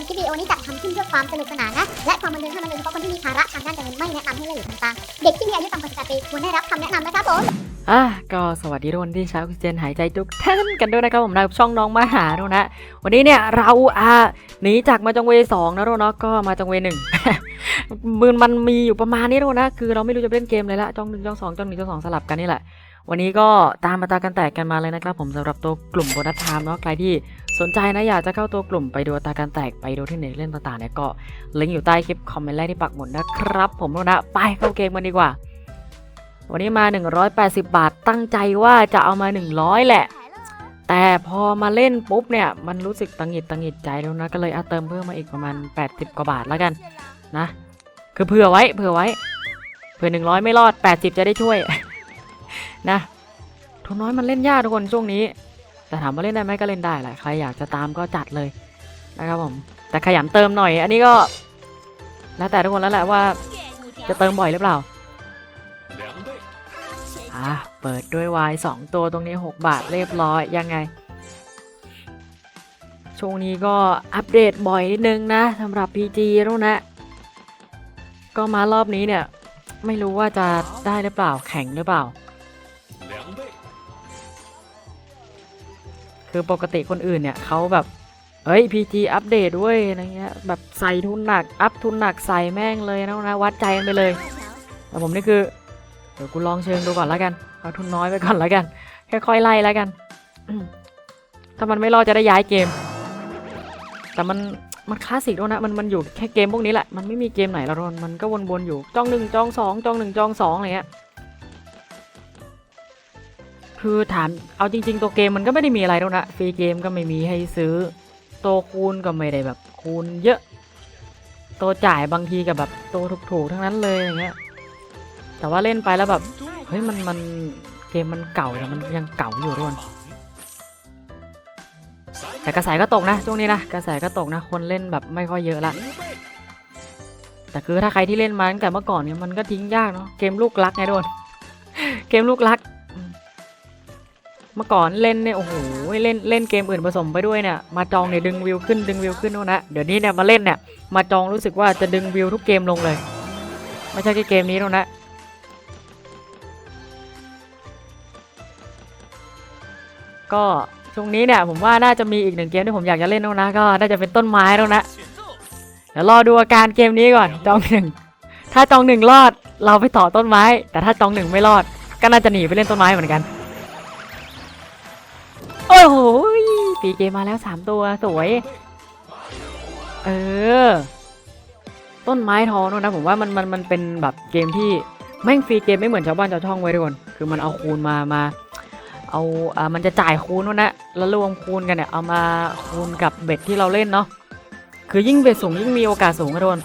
มคลิปวิดีโอนี้จัดทำขึ้นเพื่อความสนุกสนานนะ และความบันเทิงเท่านั้นโดยเฉพาะคนที่มีภาระทางด้านการเงินไม่แนะนำให้เล่นหรือทำตามเด็กที่มีอายุต่ำกว่า18ปีควรได้รับคำแนะนำนะครับผมอะก็สวัสดีทุกคนที่ใช้ออกซิเจนหายใจทุกท่านกันด้วยนะครับผมนะช่องน้องมาหาดูนะ วันนี้เนี่ยเราอ่าหนีจากมาจังเวสองนะทุกนเนาะก็มาจังเวหนึ่งมือมันมีอยู่ประมาณนี้ทุกนนะคือเราไม่รู้จะเล่นเกมเลยละจ้องหนึ่งจ้องสองจ้องหนึ่งจ้องสองสลับกันนี่แหละ วันนี้ก็ตามมาตากันแตกกันมาเลยนะครับ ผมสำหรับตัวกลุ่มโบนัสไทม์เนาะใครที่สนใจนะอยากจะเข้าตัวกลุ่มไปดูตาการแตกไปดูที่ไหนเล่นต่างๆเนี่ยก็ลิงก์อยู่ใต้คลิปคอมเมนต์แรกที่ปักหมุดนะครับ ผมทุกคนะไปเข้าเกมกันดีกว่า วันนี้มา 180 บาทตั้งใจว่าจะเอามา 100 แหละ แต่พอมาเล่นปุ๊บเนี่ยมันรู้สึกตังหิดตังหิดใจแล้วนะก็เลยเอาเติมเพิ่มมาอีกประมาณ 80 กว่าบาทแล้วกันนะ คือเผื่อไว้เผื่อไว้เผื่อ100 ไม่รอด 80 จะได้ช่วย นะทุนน้อยมันเล่นยากทุกคนช่วงนี้ แต่ถามว่าเล่นได้ไหมก็เล่นได้แหละใครอยากจะตามก็จัดเลยนะครับผมแต่ขยันเติมหน่อย อันนี้ก็ แล้วแต่ทุกคนแล้วแหละว่าจะเติมบ่อยหรือเปล่าอะเปิดด้วยวายสองตัวตรงนี้ 6 บาทเรียบร้อยยังไง ช่วงนี้ก็อัปเดตบ่อยนิดนึงนะสำหรับ PG แล้วนะ ก็มารอบนี้เนี่ย ไม่รู้ว่าจะได้หรือเปล่าแข็งหรือเปล่า คือปกติคนอื่นเนี่ยเขาแบบเอ้ย PG อัปเดตด้วยอะไรเงี้ยแบบใส่ทุนหนัก อัพทุนหนักใส่แม่งเลยนะนะวัดใจกันไปเลย แต่ผมนี่คือเดี๋ยวกูลองเชิงดูก่อนแล้วกันเอาทุนน้อยไปก่อนแล้วกันค่อยๆไล่แล้วกัน ถ้ามันไม่รอดจะได้ย้ายเกม แต่มันมันคลาสสิกด้วยนะมันมันอยู่แค่เกมพวกนี้แหละมันไม่มีเกมไหนแล้วมันมันก็วนๆอยู่จ้องหนึ่งจ้องสองจ้องหนึ่งจ้องสองอะไรเงี้ย คือถามเอาจริง ๆ ตัวเกมมันก็ไม่ได้มีอะไรแล้วนะฟรีเกมก็ไม่มีให้ซื้อ ตัวคูณก็ไม่ได้แบบคูณเยอะ ตัวจ่ายบางทีกับแบบตัวถูกๆทั้งนั้นเลยอย่างเงี้ยแต่ว่าเล่นไปแล้วแบบเฮ้ยมันมันเกมมันเก่าแต่มันยังเก่าอยู่ด้วยแต่กระแสก็ตกนะช่วงนี้นะกระแสก็ตกนะคนเล่นแบบไม่ค่อยเยอะละแต่คือถ้าใครที่เล่นมาตั้งแต่เมื่อก่อนเนี่ยมันก็ทิ้งยากเนาะเกมลูกรักไงโดนเกมลูกรัก มเมื่อก่อนเล่นเนี่ยโอ้โหเล่นเล่นเกมอื่นผสมไปด้วยเนี่ยมาจองเนี่ยดึงวิวขึ้นดึงวิวขึ้นโน่นนะเดี๋ยวนี้เนี่ยมาเล่นเนี่ยมาจองรู้สึกว่าจะดึงวิวทุกเกมลงเลย ไม่ใช่แค่เกมนี้โน่นนะก็ช่วงนี้เนี่ยผมว่าน่าจะมีอีกหนึ่งเกมที่ผมอยากจะเล่นแล้วนะก็น่าจะเป็นต้นไม้แล้วนะเดี๋ยวรอดูอาการเกมนี้ก่อนจองหนึ่งถ้าจองหนึ่งรอดเราไปต่อต้นไม้ แต่ถ้าจองหนึ่งไม่รอด ก็น่าจะหนีไปเล่นต้นไม้เหมือนกัน ปีเกมมาแล้วสามตัวสวย เออ ต้นไม้ทองนะผมว่ามันมันมันเป็นแบบเกมที่แม่งฟรีเกมไม่เหมือนชาวบ้านชาวช่องไว้ทุกคนคือมันเอาคูณมามา เอาอ่ามันจะจ่ายคูณนู่นนะแล้วรวมคูณกันเนี่ยเอามาคูณกับเบ็ดที่เราเล่นเนาะคือยิ่งเบ็ดสูงยิ่งมีโอกาสสูงกระโดน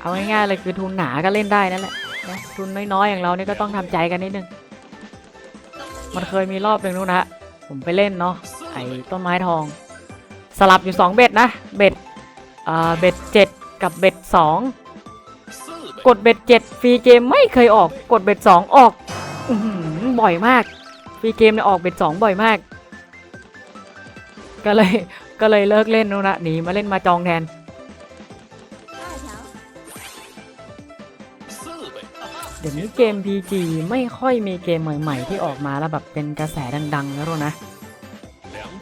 เอาง่ายๆเลยคือทุนหนาก็เล่นได้นั่นแหละนะทุนน้อยๆอย่างเราเนี่ยก็ต้องทำใจกันนิดนึง มันเคยมีรอบหนึ่งนู่นนะผมไปเล่นเนาะ ไอ้ต้นไม้ทอง สลับอยู่สองเบ็ดนะ เบ็ดอ่าเบ็ดเจ็ดกับเบ็ดสองกดเบ็ดเจ็ดฟรีเกมไม่เคยออก กดเบ็ดสองออกอบ่อยมากฟรีเกมเนี่ยออกเบ็ดสองบ่อยมาก ก็เลยก็เลยเลิกเล่นนู่นนะหนีมาเล่นมาจองแทนเดี๋ยวนี้เกม PG ไม่ค่อยมีเกมใหม่ ๆ ที่ออกมาแล้วแบบเป็นกระแสดังๆแล้วนะ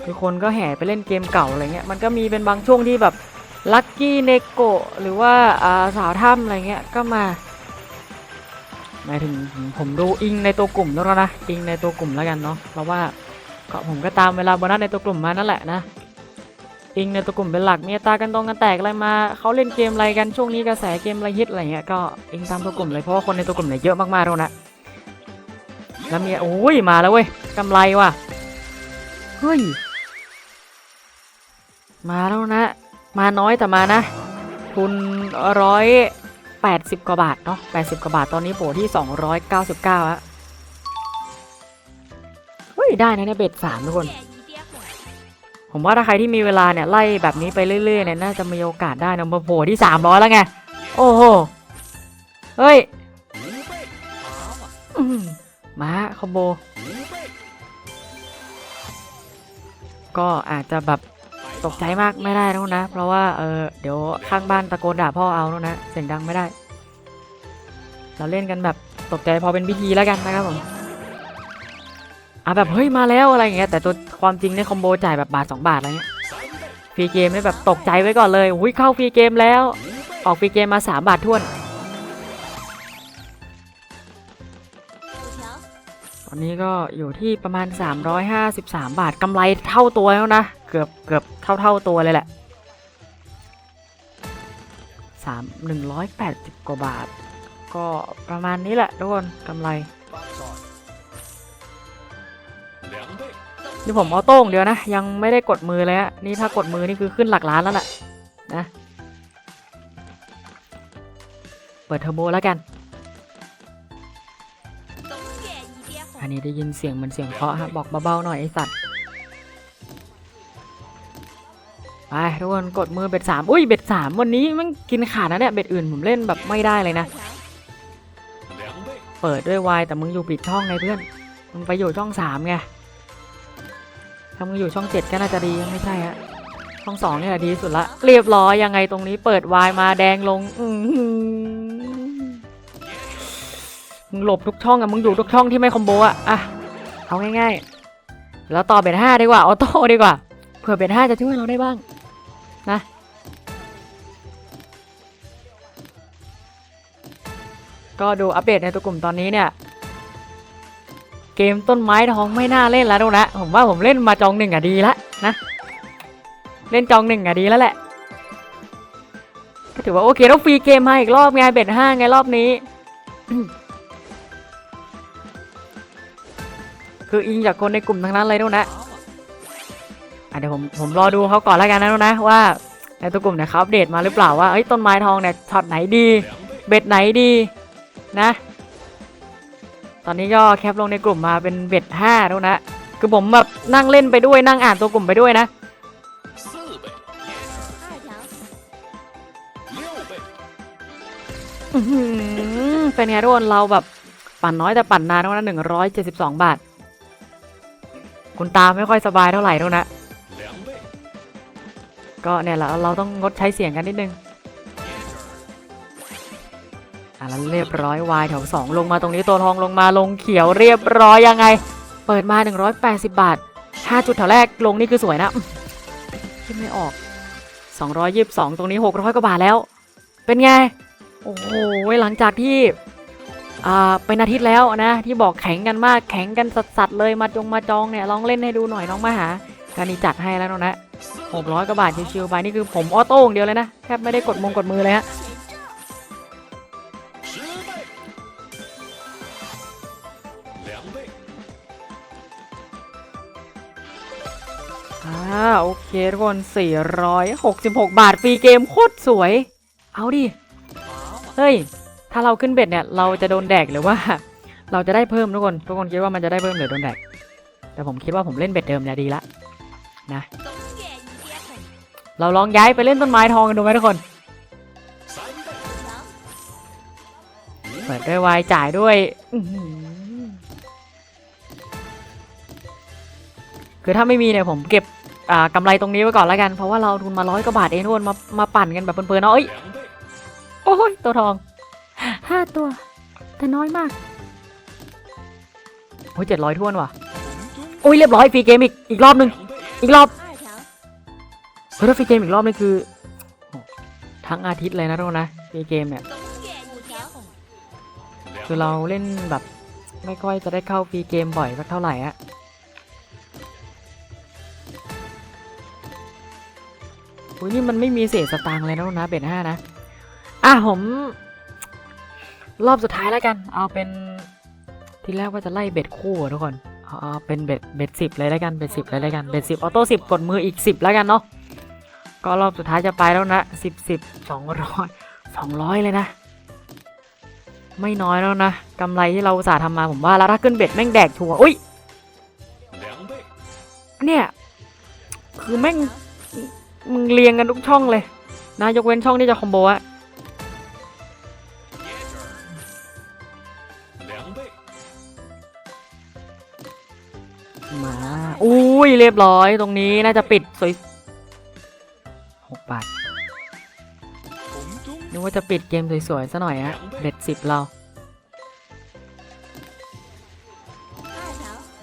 คือคนก็แห่ไปเล่นเกมเก่าอะไรเงี้ยมันก็มีเป็นบางช่วงที่แบบลัคกี้เนโกหรือว่าสาวถ้ำอะไรเงี้ยก็มาหมายถึงผมดูอิงในตัวกลุ่มแล้วนะอิงในตัวกลุ่มแล้วกันเนาะเพราะว่าก็ผมก็ตามเวลาโบนัสในตัวกลุ่มมานั่นแหละนะอิงในตัวกลุ่มเป็นหลักมีตากันตรงกันแตกอะไรมาเขาเล่นเกมอะไรกันช่วงนี้กระแสเกมอะไรฮิตอะไรเงี้ยก็อิงตามตัวกลุ่มเลยเพราะว่าคนในตัวกลุ่มเนี่ยเยอะมากๆแล้วนะแล้วมีโอ้ยมาแล้วเว้ยกำไรว่ะเฮ้ย มาแล้วนะ มาน้อยแต่มานะ ทุนร้อยแปดสิบกว่าบาทเนาะแปดสิบกว่าบาทตอนนี้โผล่ที่สองร้อยเก้าสิบเก้าอะเฮ้ย ได้นะเนี่ยเบ็ดสามทุกคน ผมว่าถ้าใครที่มีเวลาเนี่ย ไล่แบบนี้ไปเรื่อยๆเนี่ยน่าจะมีโอกาสได้นะมาโผล่ที่สามร้อยแล้วไง โอ้โห เฮ้ยอื้าคอมโบ ก็อาจจะแบบ ตกใจมากไม่ได้นะนนะ เพราะว่าเออเดี๋ยวข้างบ้านตะโกนด่าพ่อเอานะเสียงดังไม่ได้ เราเล่นกันแบบตกใจพอเป็นพิธีแล้วกันนะครับผมอะแบบเฮ้ยมาแล้วอะไรอย่างเงี้ยแต่ตัวความจริงเนี่ยคอมโบจ่ายแบบบาทสองบาทอะไรเงี้ยฟรีเกมเนี่ยแบบตกใจไว้ก่อนเลยอุ้ยเข้าฟรีเกมแล้ว ออกฟรีเกมมาสามบาทท้วน อนนี้ก็อยู่ที่ประมาณ 353 บาทกำไรเท่าตัวแล้วนะ เกือบเกือบเท่าเท่าตัวเลยแหละสามหนึ่งร้อยแปดสิบกว่าบาท ก็ประมาณนี้แหละทุกคนกำไรนี่ผมเอาโต้งเดียวนะ ยังไม่ได้กดมือเลยอะนี่ถ้ากดมือนี่คือขึ้นหลักล้านแล้วแหละนะ เปิดเทอร์โบแล้วกัน อันนี้ได้ยินเสียงเหมือนเสียงเคาะฮะบอกเบาๆหน่อยไอสัตว์ไปทุกคนกดมือเบ็ดสามอุ้ยเบ็ดสามวันนี้มันกินขาดนะเนี่ยเบ็ดอื่นผมเล่นแบบไม่ได้เลยนะ เปิดด้วยวายแต่มึงอยู่ปิดช่องไงเพื่อนมึงไปอยู่ช่องสามไงถ้ามึงอยู่ช่องเจ็ดก็น่าจะดีไม่ใช่ฮะช่องสองเนี่ยดีสุดละเรียบร้อยยังไงตรงนี้เปิดวายมาแดงลง อื้อหือ มึงหลบทุกช่องอะมึงอยู่ทุกช่องที่ไม่คอมโบอะอะเอาง่ายๆ แล้วต่อเบ็ดห้าดีกว่าออโต้ดีกว่าเผื่อเบ็ดห้าจะช่วยเราได้บ้างนะก็ดูอัปเดตในตัวกลุ่มตอนนี้เนี่ย เกมต้นไม้ทองไม่น่าเล่นแล้วดูนะ ผมว่าผมเล่นมาจองหนึ่งอะดีละนะ เล่นจองหนึ่งอะดีแล้วแหละก็ถือว่าโอเคต้องฟรีเกมมาอีกรอบไงเบ็ดห้าไงรอบนี้ คืออิงจากคนในกลุ่มทั้งนั้นเลยดูนะอะเดี๋ยวผมผมรอดูเขาก่อนแล้วกันนะดูนนะว่าในตัวกลุ่มเนี่ยเขาอัปเดตมาหรือเปล่าว่าเอ้ยต้นไม้ทองเนี่ยช็อตไหนดี เบ็ดไหนดีนะ ตอนนี้ก็แคปลงในกลุ่มมาเป็นเบ็ดห้าแล้วนะคือผมแบบนั่งเล่นไปด้วยนั่งอ่านตัวกลุ่มไปด้วยนะอื้อหือเป็นไงทุกคนเราแบบปั่นน้อยแต่ปั่นนานเท่านั้นหนึ่งร้อยเจ็ดสิบสองบาท คุณตาไม่ค่อยสบายเท่าไหร่เท่านะ ก็เนี่ยแหละเราต้องงดใช้เสียงกันนิดนึงอะแล้วเรียบร้อยวายแถวสองลงมาตรงนี้ตัวทองลงมาลงเขียวเรียบร้อยยังไง เปิดมา 180 บาท 5 จุดแถวแรกลงนี่คือสวยนะคิดไม่ออก 222 ตรงนี้ 600กว่าบาทแล้ว เป็นไง โอ้โหหลังจากที่ เป็นอาทิตย์แล้วนะ ที่บอกแข็งกันมากแข็งกันสัสๆเลยมาจงมาจองเนี่ยลองเล่นให้ดูหน่อยน้องมาหาการนี้จัดให้แล้วน้องนะ600กว่าบาทชิวๆไปนี่คือผมออโต้อย่างเดียวเลยนะแทบไม่ได้กดมงกดมือเลยฮะอ่าโอเคทุกคน 466 บาทฟรีเกมโคตรสวย เอาดิ เฮ้ย ถ้าเราขึ้นเบ็ดเนี่ยเราจะโดนแดกหรือว่า เราจะได้เพิ่มทุกคนทุกคนคิดว่ามันจะได้เพิ่มหรือโดนแดกแต่ผมคิดว่าผมเล่นเบ็ดเดิมเนี่ยดีละนะเราลองย้ายไปเล่นต้นไม้ทองกันดูไหมทุกคนเปิดด้วยวายจ่ายด้วยคือถ้าไม่มีเนี่ยผมเก็บอ่ากำไรตรงนี้ไว้ก่อนแล้วกัน เพราะว่าเราทุนมาร้อยกว่าบาทเองทุกคนมามาปั่นกันแบบเพลินๆเนาะเอ้ยโอ้ยตัวทอง ห้าตัว แต่น้อยมาก โอ้ยเจ็ดร้อยท่วนว่ะโอ้ยเรียบร้อยฟรีเกมอีก อีกรอบหนึ่งอีกรอบเฮ้ยถ้าฟรีเกมอีกรอบนี่คือโอ้ทั้งอาทิตย์เลยนะทุกคนนะฟรีเกมเนี่ยคือเราเล่นแบบ ไม่ค่อยจะได้เข้าฟรีเกมบ่อยสักเท่าไหร่อะอุ้ยนี่มันไม่มีเศษสตางค์เลยนะลูกนะเบ็ดห้านะ อะผม รอบสุดท้ายแล้วกัน เอาเป็นทีแรกว่าจะไล่เบ็ดคู่อะทุกคนเอาเอเป็นเบ็ดเบ็ดสิบเลยแล้วกันเบ็ดสิบเลยแล้วกันเบ็ดสิบออโต้สิบกดมืออีกสิบแล้วกันเนาะก็รอบสุดท้ายจะไปแล้วนะสิบสิบสองร้อยสองร้อยเลยนะ ไม่น้อยแล้วนะกำไรที่เราสาทำมาผมว่าแล้วถ้าขึ้นเบ็ดแม่งแดกชัวร์อุ้ยเนี่ยคือแม่งมึงเรียงกันทุกช่องเลย นะยกเว้นช่องที่จะคอมโบอะ มาอุ้ยเรียบร้อยตรงนี้น่าจะปิดสวยหกบาทนึกว่าจะปิดเกมสวยๆซะหน่อยฮะเบ็ดสิบเรา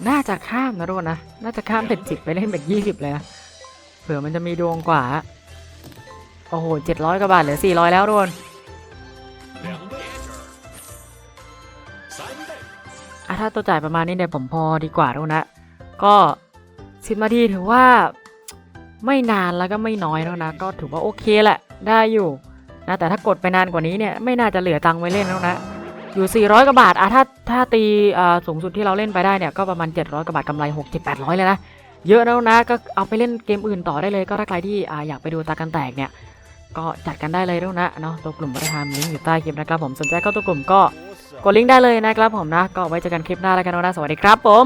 น่าจะข้ามนะทุกนนะ น่าจะข้ามเบ็ดสิบไปเล่นเบ็ดยี่สิบเลยนะ เผื่อมันจะมีดวงกว่า โอ้โหเจ็ดร้อยกว่าบาทเหลือสี่ร้อยแล้วทุกนอะถ้าตัวจ่ายประมาณนี้เนี่ยผมพอดีกว่าทุกนนะ ก็สิบนาทีถือว่าไม่นานแล้วก็ไม่น้อยแล้วนะ ก็ถือว่าโอเคแหละ ได้อยู่นะแต่ถ้ากดไปนานกว่านี้เนี่ยไม่น่าจะเหลือตังค์ไว้เล่นแล้วนะ อยู่ 400กว่าบาทอะถ้าถ้าตีสูงสุดที่เราเล่นไปได้เนี่ยก็ประมาณ 700กว่าบาทกำไร 6 7 800 เลยนะ เยอะแล้วนะก็เอาไปเล่นเกมอื่นต่อได้เลยก็ถ้าใครที่ออยากไปดูตากันแตกเนี่ยก็จัดกันได้เลยแล้วนะเนาะตัวกลุ่มวัฒนธรรมลิงก์อยู่ใต้คลิปนะครับผมสนใจเข้าตัวกลุ่มก็กดลิงก์ได้เลยนะครับผมนะ ก็ไว้เจอกันคลิปหน้าแล้วกันนะสวัสดีครับผม